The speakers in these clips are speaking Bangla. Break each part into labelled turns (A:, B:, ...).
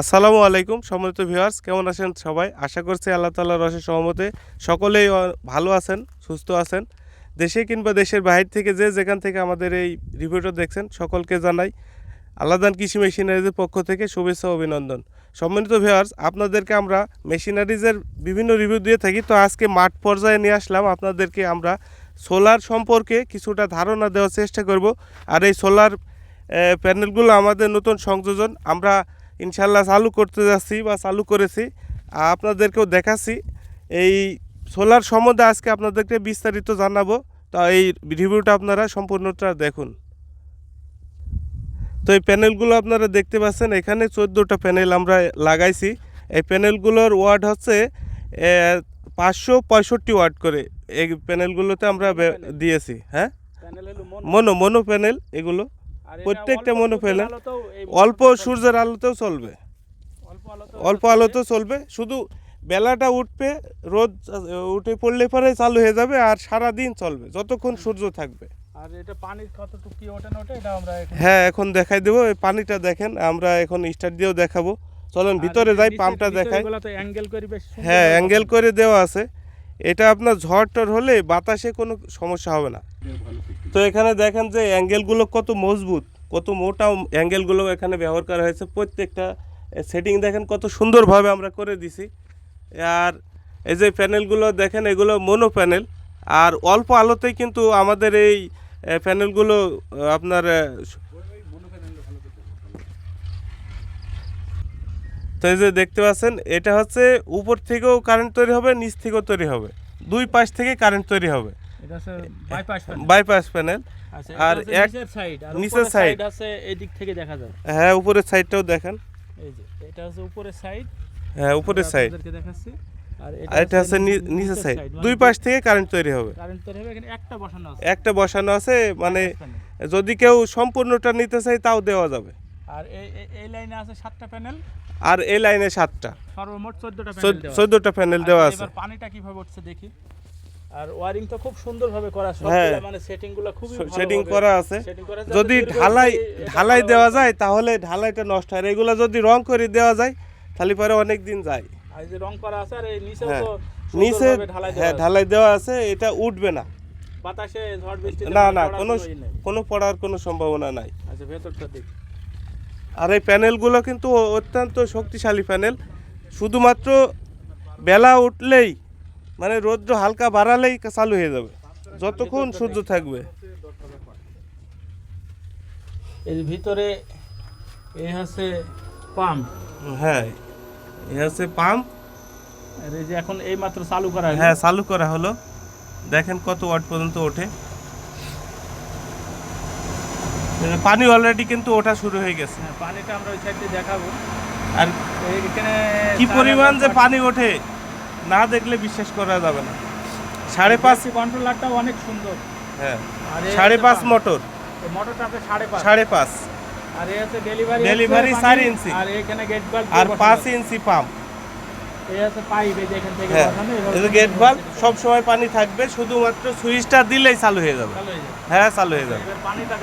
A: আসসালামু আলাইকুম, সম্মানিত ভিউয়ার্স, কেমন আছেন সবাই? আশা করছি আল্লাহ তাল্লাহ রসের সহমতে সকলেই ভালো আছেন, সুস্থ আছেন। দেশে কিংবা দেশের বাহির থেকে যে যেখান থেকে আমাদের এই রিভিউটা দেখছেন, সকলকে জানাই আলাদান কৃষি মেশিনারিজের পক্ষ থেকে শুভেচ্ছা অভিনন্দন। সম্মানিত ভিউয়ার্স, আপনাদেরকে আমরা মেশিনারিজের বিভিন্ন রিভিউ দিয়ে থাকি। তো আজকে মাঠ পর্যায়ে নিয়ে আসলাম। আপনাদেরকে আমরা সোলার সম্পর্কে কিছুটা ধারণা দেওয়ার চেষ্টা করব। আর এই সোলার প্যানেলগুলো আমাদের নতুন সংযোজন। আমরা ইনশাল্লাহ চালু করতে যাচ্ছি বা চালু করেছি। আপনাদেরকেও দেখাচ্ছি। এই সোলার সম্বন্ধে আজকে আপনাদেরকে বিস্তারিত জানাব। তো এই রিভিউটা আপনারা সম্পূর্ণটা দেখুন। তো এই প্যানেলগুলো আপনারা দেখতে পাচ্ছেন এখানে চোদ্দোটা প্যানেল আমরা লাগাইছি। এই প্যানেলগুলোর ওয়ার্ড হচ্ছে পাঁচশো পঁয়ষট্টি ওয়ার্ড করে এই প্যানেলগুলোতে আমরা দিয়েছি হ্যাঁ?
B: মনো।
A: মনো প্যানেল এগুলো। প্রত্যেকটা মনো
B: এই
A: অল্প সূর্যের আলোতেও চলবে।
B: অল্প আলোতেও চলবে।
A: শুধু বেলাটা উঠবে রোদ উঠে পড়লে পরে চালু হয়ে যাবে আর সারা দিন চলবে যতক্ষণ সূর্য থাকবে।
B: আর এটা পানির কতটুকু কি ওঠে না ওঠে এটা আমরা
A: হ্যাঁ এখন দেখাই দেবো। এই পানিটা দেখেন আমরা এখন স্টার দিয়েও দেখাবো। চলেন ভিতরে যাই পাম্পটা দেখাই। হ্যাঁ অ্যাঙ্গেল করে দেওয়া আছে। এটা আপনার ঝড় টর হলে বাতাসে কোনো সমস্যা হবে না। তো এখানে দেখেন যে অ্যাঙ্গেলগুলো কত মজবুত, কত মোটা অ্যাঙ্গেলগুলো এখানে ব্যবহার করা হয়েছে। প্রত্যেকটা সেটিং দেখেন কত সুন্দরভাবে আমরা করে দিছি। আর এই যে প্যানেলগুলো দেখেন, এগুলো মনো প্যানেল। আর অল্প আলোতেই কিন্তু আমাদের এই প্যানেলগুলো, আপনার তো এই যে দেখতে পাচ্ছেন এটা হচ্ছে উপর থেকেও কারেন্ট তৈরি হবে নিচ থেকেও তৈরি হবে। দুই পাশ থেকে কারেন্ট তৈরি হবে।
B: বাইপাস প্যানেল
A: বাইপাস প্যানেল
B: আচ্ছা
A: আর এক-
B: নিচের সাইড
A: নিচের
B: নিচের সাইড আছে এই দিক থেকে দেখা যায়।
A: হ্যাঁ উপরের সাইডটাও দেখেন।
B: এই যে এটা হচ্ছে উপরের সাইড
A: হ্যাঁ উপরের সাইড
B: দেখাচ্ছি। আর
A: এটা হচ্ছে নি- নিচের সাইড দুই পাশ থেকে কারেন্ট তৈরি হবে।
B: কারেন্ট তৈরি হবে এখানে একটা বসানো আছে।
A: একটা বসানো আছে মানে যদি কেউ সম্পূর্ণটা নিতে চায় তাও দেওয়া যাবে।
B: আর এই লাইনে আছে সাতটা প্যানেল।
A: আর এই লাইনে সাতটা।
B: সর্বমোট চোদ্দটা প্যানেল দেওয়া আছে।
A: প্যানেল দেওয়া
B: আর
A: আছে।
B: এবার পানিটা কীভাবে উঠছে দেখি। আর ওয়ারিং তো খুব সুন্দরভাবে করা
A: হ্যাঁ।
B: মানে সেটিংগুলো খুবই
A: সেটিং করা আছে যদি ঢালাই ঢালাই দেওয়া যায় তাহলে ঢালাইটা নষ্ট হয়। এগুলো যদি রং করে দেওয়া যায় তাহলে পরে অনেক দিন যায়।
B: আর যে রং করা আছে আর এই নিচেও
A: হ্যাঁ।
B: তো
A: নিচে হ্যাঁ ঢালাই দেওয়া আছে এটা উঠবে না।
B: বাতাসে ঝড় বৃষ্টি
A: না না কোনো কোনো পড়ার কোনো সম্ভাবনা নাই।
B: আচ্ছা ভেতরটা দেখ।
A: আর এই প্যানেলগুলো কিন্তু অত্যন্ত শক্তিশালী প্যানেল। শুধুমাত্র বেলা উঠলেই মানে রৌদ্র হালকা বাড়ালেই চালু হয়ে যাবে। যতক্ষণ সূর্য থাকবে।
B: এর ভিতরে এই হচ্ছে পাম্প।
A: হ্যাঁ এ হচ্ছে পাম্প।
B: আর এই যে এখন এই মাত্র চালু করা
A: হ্যাঁ চালু করা হলো। দেখেন কত ওয়াট পর্যন্ত ওঠে। পানি অলরেডি কিন্তু ওঠা শুরু হয়ে গেছে।
B: হ্যাঁ, পানিটা আমরা ওই সাইডে দেখাবো।
A: আর
B: এইখানে
A: কি পরিমাণ যে পানি ওঠে না দেখলে বিশ্বাস করা যাবে না। সাড়ে পাঁচ
B: কন্ট্রোলারটাও অনেক সুন্দর।
A: হ্যাঁ
B: আর
A: সাড়ে পাঁচ মোটর
B: মোটরটা আছে সাড়ে পাঁচ।
A: সাড়ে পাঁচ।
B: আর এই হচ্ছে ডেলিভারি
A: Delivery চার ইঞ্চি।
B: আর এখানে গেট
A: আর পাঁচ ইঞ্চি পাম্প গেট বাল্ব সব সময় পানি থাকবে শুধুমাত্র সুইচটা দিলেই চালু হয়ে যাবে।
B: হয়ে
A: চালু হয়ে যাবে।
B: পানিটা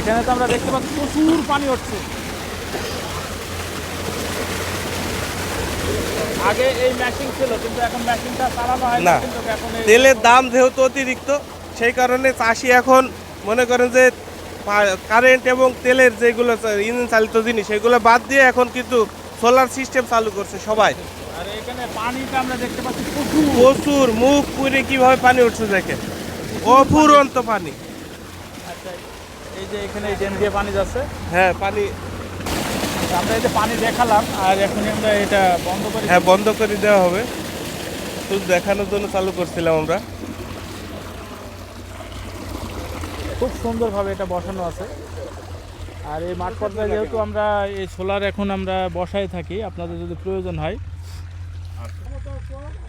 B: এখানে তো আমরা দেখতে পাচ্ছি প্রচুর পানি উঠছে আগে এই মেশিন ছিল কিন্তু এখন চালানো হয় না।
A: তেলের দাম যেহেতু অতিরিক্ত সেই কারণে চাষি এখন মনে করেন যে কারেন্ট এবং তেলের যেগুলো ইঞ্জিন চালিত জিনিস সেগুলো বাদ দিয়ে এখন কিন্তু সোলার সিস্টেম চালু করছে সবাই।
B: আর এখানে পানিটা আমরা দেখতে পাচ্ছি প্রচুর।
A: প্রচুর মুখ পুরে কীভাবে পানি উঠছে দেখেন? অফুরন্ত পানি।
B: আচ্ছা এই যে এখানে এই ড্রেন দিয়ে পানি যাচ্ছে।
A: হ্যাঁ পানি।
B: আমরা এই যে পানি দেখালাম আর আমরা এটা বন্ধ করে
A: হ্যাঁ বন্ধ করে দেওয়া হবে। শুধু দেখানোর জন্য চালু করছিলাম আমরা।
B: খুব সুন্দরভাবে এটা বসানো আছে। আর এই মাঠ পর্যায়ে যেহেতু আমরা এই সোলার এখন আমরা বসায় থাকি, আপনাদের যদি প্রয়োজন হয়।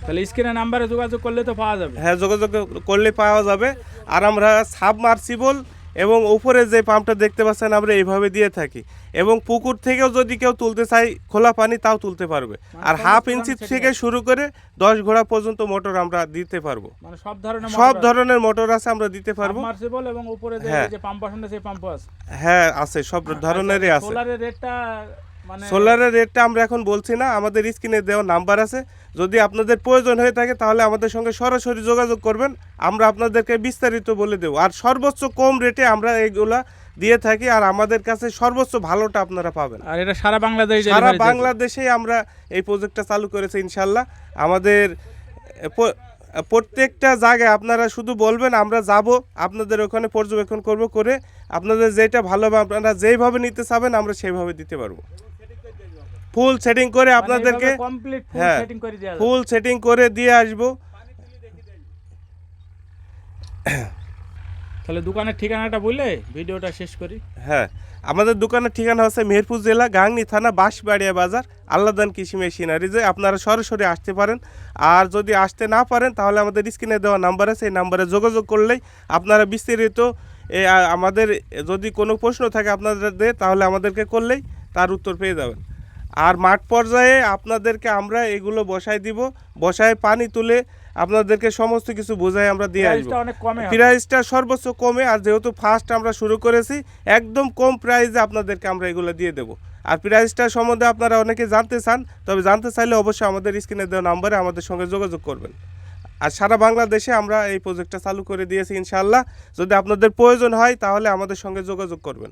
B: তাহলে স্ক্রিনে নাম্বারে যোগাযোগ করলে তো পাওয়া যাবে।
A: হ্যাঁ যোগাযোগ করলে পাওয়া যাবে। আর আমরা সাবমার্সিবল এবং উপরে যে পাম্পটা দেখতে পাচ্ছেন আমরা এইভাবে দিয়ে থাকি। এবং পুকুর থেকেও যদি কেউ তুলতে চাই খোলা পানি তাও তুলতে পারবে। আর হাফ ইঞ্চি থেকে শুরু করে দশ ঘোড়া পর্যন্ত মোটর আমরা দিতে পারব।
B: মানে সব ধরনের
A: সব ধরনের মোটর আছে আমরা দিতে পারব।
B: এবং উপরে যে
A: হ্যাঁ।
B: পাম্প বসানো সেই পাম্প আছে।
A: হ্যাঁ আছে সব ধরনেরই আছে।
B: সোলারের রেটটা মানে
A: সোলারের রেটটা আমরা এখন বলছি না আমাদের স্ক্রিনে দেওয়া নাম্বার আছে। যদি আপনাদের প্রয়োজন হয়ে থাকে তাহলে আমাদের সঙ্গে সরাসরি যোগাযোগ করবেন। আমরা আপনাদেরকে বিস্তারিত বলে দেবো। আর সর্বোচ্চ কম রেটে আমরা এইগুলা দিয়ে থাকি আর আমাদের কাছে সর্বোচ্চ ভালোটা আপনারা পাবেন।
B: আর এটা সারা বাংলাদেশ
A: সারা বাংলাদেশেই আমরা এই প্রজেক্টটা চালু করেছি ইনশাল্লাহ আমাদের প্রত্যেকটা জায়গায় আপনারা শুধু বলবেন আমরা যাব আপনাদের ওখানে পর্যবেক্ষণ করব করে আপনাদের যেটা ভালো আপনারা যেইভাবে নিতে চাবেন আমরা সেইভাবে দিতে পারব। ফুল সেটিং করে আপনাদেরকে
B: কমপ্লিট ফুল
A: হ্যাঁ,
B: সেটিং করে
A: ফুল সেটিং করে দিয়ে আসব।
B: তাহলে দোকানের ঠিকানাটা বললে ভিডিওটা শেষ করি।
A: হ্যাঁ আমাদের দোকানের ঠিকানা হচ্ছে মেহেরপুর জেলা গাংনি থানা বাঁশবাড়িয়া বাজার আল্লাদান কৃষি মেশিনারিজে আপনারা সরাসরি আসতে পারেন আর যদি আসতে না পারেন তাহলে আমাদের স্ক্রিনে দেওয়া নাম্বার আছে এই নাম্বারে যোগাযোগ করলেই আপনারা বিস্তারিত আমাদের যদি কোনো প্রশ্ন থাকে আপনাদের তাহলে আমাদেরকে করলেই তার উত্তর পেয়ে যাবেন। আর মাঠ পর্যায়ে আপনাদেরকে আমরা এগুলো বসায় দিব বসায় পানি তুলে আপনাদেরকে সমস্ত কিছু বোঝায় আমরা দিয়ে আসব।
B: প্রাইসটা অনেক কমে
A: প্রাইসটা সর্বোচ্চ কমে আর যেহেতু ফার্স্ট আমরা শুরু করেছি একদম কম প্রাইসে আপনাদেরকে আমরা এগুলো দিয়ে দেবো। আর প্রাইসটা সম্বন্ধে আপনারা অনেকে জানতে চান তবে জানতে চাইলে অবশ্যই আমাদের স্ক্রিনে দেওয়া নাম্বারে আমাদের সঙ্গে যোগাযোগ করবেন। আর সারা বাংলাদেশে আমরা এই প্রজেক্টটা চালু করে দিয়েছি ইনশাল্লাহ যদি আপনাদের প্রয়োজন হয় তাহলে আমাদের সঙ্গে যোগাযোগ করবেন।